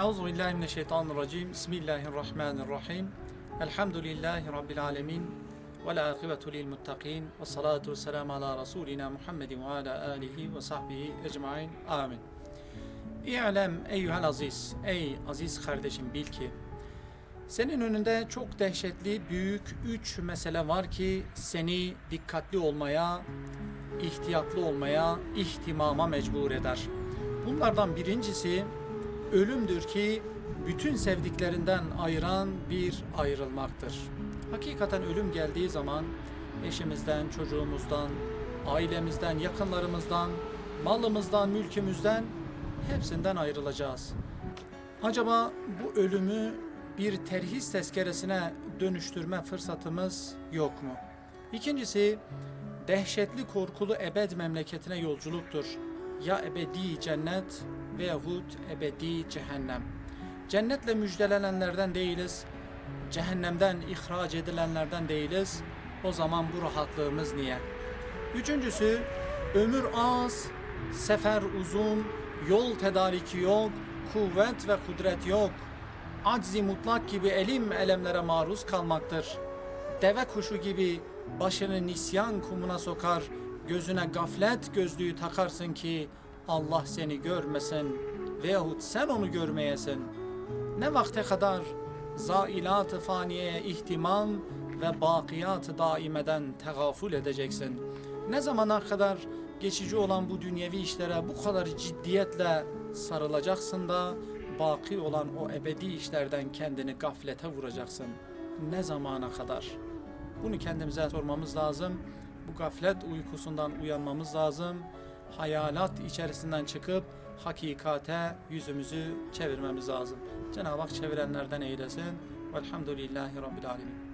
Euzu billahi mineşşeytanirracim. Bismillahirrahmanirrahim. Elhamdülillahi rabbil alamin. Ve la akibetu lil muttaqin. Ve salatu vesselamu ala rasulina Muhammedin ve ala alihi ve sahbihi ecmaîn. Amin. İ'lem eyyuhel aziz. Ey aziz kardeşim bil ki senin önünde çok dehşetli büyük üç mesele var ki seni dikkatli olmaya, ihtiyatlı olmaya, ihtimama mecbur eder. Bunlardan birincisi ölümdür ki bütün sevdiklerinden ayıran bir ayrılmaktır. Hakikaten ölüm geldiği zaman eşimizden, çocuğumuzdan, ailemizden, yakınlarımızdan, malımızdan, mülkümüzden hepsinden ayrılacağız. Acaba bu ölümü bir terhis tezkeresine dönüştürme fırsatımız yok mu? İkincisi, dehşetli korkulu ebed memleketine yolculuktur. Ya ebedi cennet veyahut ebedi cehennem. Cennetle müjdelenenlerden değiliz, cehennemden ihraç edilenlerden değiliz. O zaman bu rahatlığımız niye? Üçüncüsü, ömür az, sefer uzun, yol tedariki yok, kuvvet ve kudret yok. Aczi mutlak gibi elim elemlere maruz kalmaktır. Deve kuşu gibi başını nisyan kumuna sokar, gözüne gaflet gözlüğü takarsın ki Allah seni görmesin veyahut sen onu görmeyesin. Ne vakte kadar zailat-ı faniyeye ihtimam ve bakiyat-ı daimeden tegafül edeceksin. Ne zamana kadar geçici olan bu dünyevi işlere bu kadar ciddiyetle sarılacaksın da baki olan o ebedi işlerden kendini gaflete vuracaksın. Ne zamana kadar? Bunu kendimize sormamız lazım. Bu gaflet uykusundan uyanmamız lazım. Hayalat içerisinden çıkıp hakikate yüzümüzü çevirmemiz lazım. Cenab-ı Hak çevirenlerden eylesin. Velhamdülillahi Rabbil Alemin.